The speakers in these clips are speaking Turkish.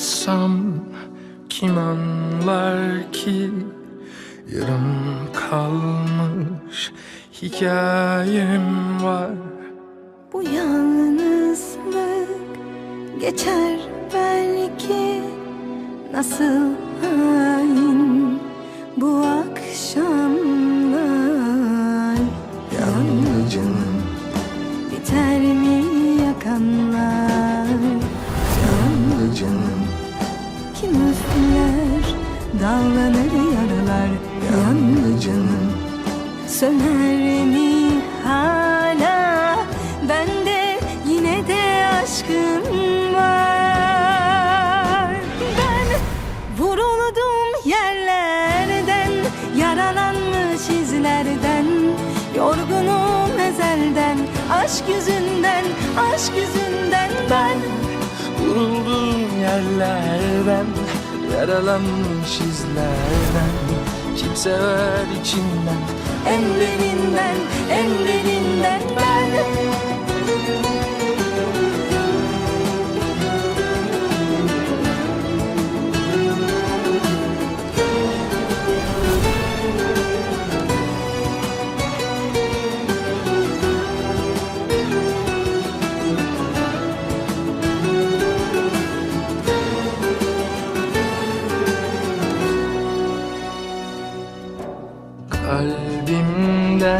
anlatsam kim anlar ki? Yarım kalmış hikayem var. Bu yalnızlık geçer belki. Nasıl hain bu Yalnızım Söner mi hala? Bende yine de aşkın var. Ben vuruldum yerlerden Yaralanmış izlerden Yorgunum ezelden Aşk yüzünden, aşk yüzünden ben Vurulduğum yerlerden Yaralanmış izlerden Kim sever içinden? En derinden, en derinden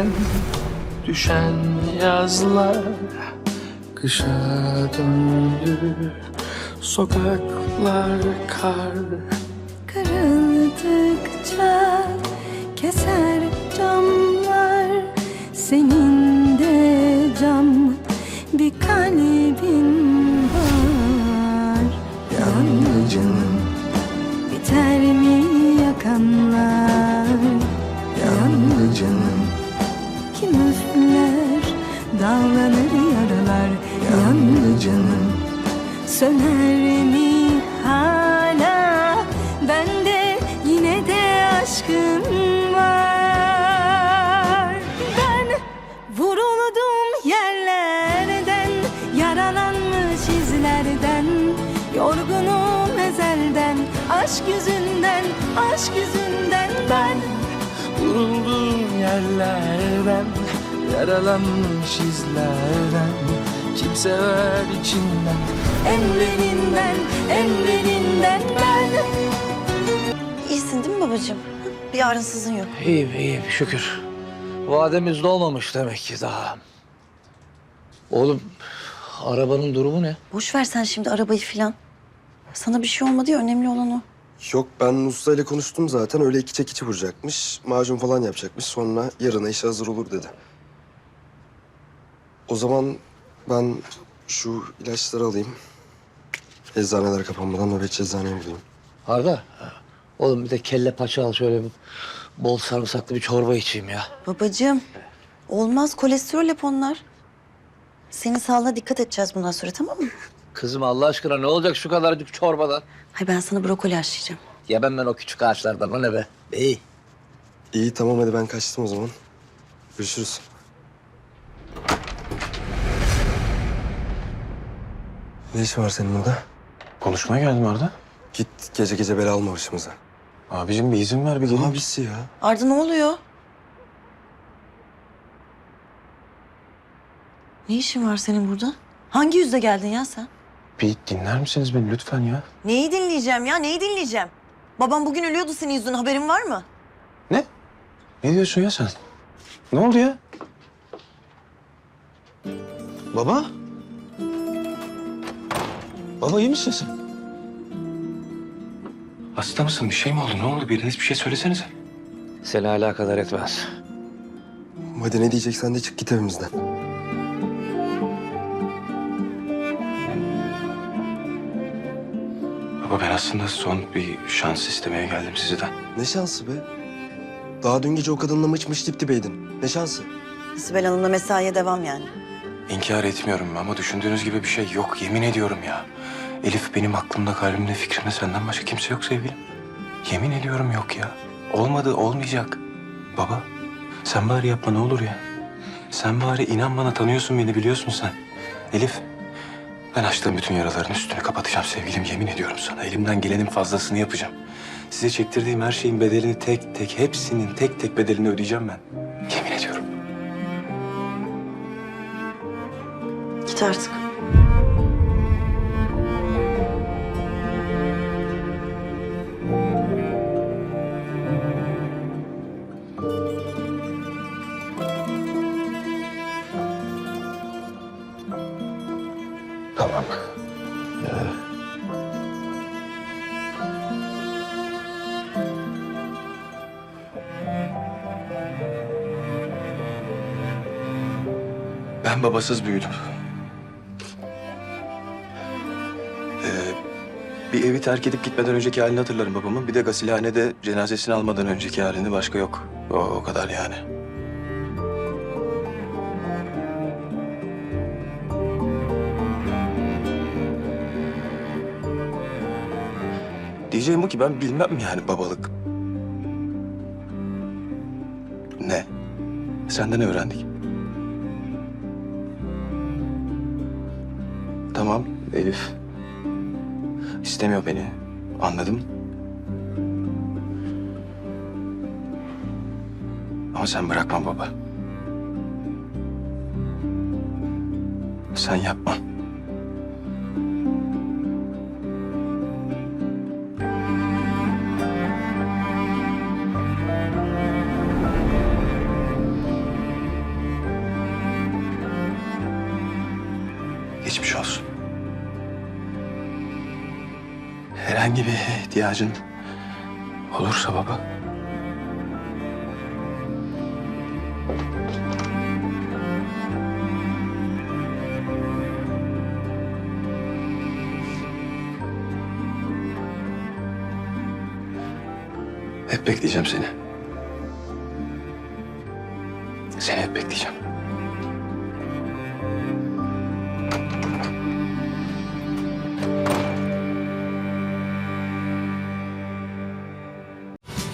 ben düşen yazlar Kışa döndü. Sokaklar kar Kırıldıkça keser camlar Senin dallanır yaralar Yalnızım Söner mi hala? Bende yine de aşkın var. Ben vuruldum yerlerden Yaralanmış izlerden. Yorgunum ezelden Aşk yüzünden, aşk yüzünden. Ben Vurulduğum yerlerden Yaralanmış izlerden Kim sever içinden En derinden, en derinden ben İyisin değil mi babacığım? Bir ağrınsızın yok. İyiyim iyiyim şükür. Vademiz dolmamış demek ki daha. Oğlum arabanın durumu ne? Boş ver sen şimdi arabayı filan. Sana bir şey olmadı ya önemli olan o. Yok ben ustayla konuştum zaten. Öyle iki çekici vuracakmış. Macun falan yapacakmış. Sonra yarına işe hazır olur dedi. O zaman ben şu ilaçları alayım. Eczaneler kapanmadan nöbetçi eczaneye bulayım. Arda. Oğlum bir de kelle paça al şöyle bir bol sarımsaklı bir çorba içeyim ya. Babacığım olmaz kolesterol hep onlar. Senin sağlığına dikkat edeceğiz bundan sonra tamam mı? Kızım Allah aşkına ne olacak şu kadarcık çorbadan? Hay ben sana brokoli haşlayacağım. Yemem ben o küçük ağaçlardan o ne be? İyi. İyi tamam hadi ben kaçtım o zaman. Görüşürüz. Ne işin var senin burada? Konuşmaya geldim Arda. Git gece gece bela alma başımıza. Abicim bir izin ver bir geleyim. Abisi ya. Arda ne oluyor? Ne işin var senin burada? Hangi yüzle geldin ya sen? Bir dinler misiniz beni lütfen ya? Neyi dinleyeceğim ya neyi dinleyeceğim? Babam bugün ölüyordu senin yüzünden haberin var mı? Ne? Ne diyorsun ya sen? Ne oldu ya? Baba? Baba iyi misin sen? Hasta mısın? Bir şey mi oldu? Ne oldu? Biriniz bir şey söylesenize. Seni alakadar etmez. Hadi ne diyeceksen de çık git evimizden. Baba ben aslında son bir şans istemeye geldim sizden. Ne şansı be? Daha dün gece o kadınla mıç mıç dip dibeydin. Ne şansı? Sibel Hanım'la mesaiye devam yani. İnkar etmiyorum ama düşündüğünüz gibi bir şey yok. Yemin ediyorum ya. Elif benim aklımda, kalbimde, fikrimde senden başka kimse yok sevgilim. Yemin ediyorum yok ya. Olmadı, olmayacak. Baba, sen bari yapma ne olur ya. Sen bari inan bana tanıyorsun beni biliyorsun sen. Elif, Ben açtığım bütün yaraların üstünü kapatacağım sevgilim. Yemin ediyorum sana. Elimden gelenin fazlasını yapacağım. Size çektirdiğim her şeyin bedelini tek tek, hepsinin tek tek bedelini ödeyeceğim ben. Yemin ediyorum. Git artık. Tamam. Ben babasız büyüdüm. Ee, bir evi terk edip gitmeden önceki halini hatırlarım babamın. Bir de gasilhanede cenazesini almadan önceki halini başka yok. O, o kadar yani. Diyeceğim o ki ben bilmem yani babalık. Ne? Senden öğrendik? Tamam Elif. İstemiyor beni. Anladım. Ama sen bırakma baba. Sen yapma. Herhangi bir ihtiyacın olursa baba. Hep bekleyeceğim seni. Seni hep bekleyeceğim.